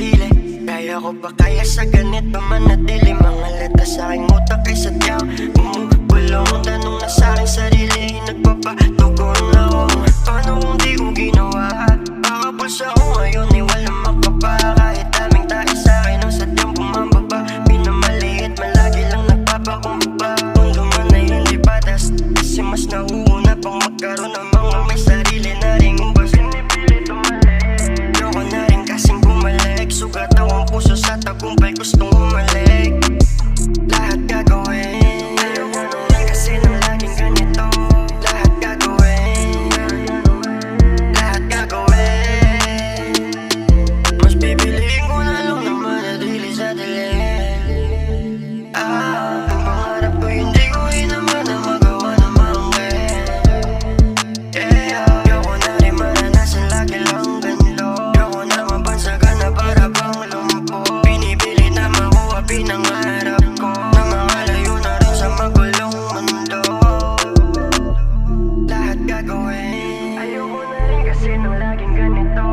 sarili. Kaya ko ba kaya sa ganito manatili Mga lata sa aking utak ay sadyaw Bumubulong ang tanong na sa aking sarili. Nagpapatugon na ako Paano kung di ko ginawa. Baka pulsa ko ngayon ay walang makapagawa tá com bem. Sino laging ganito?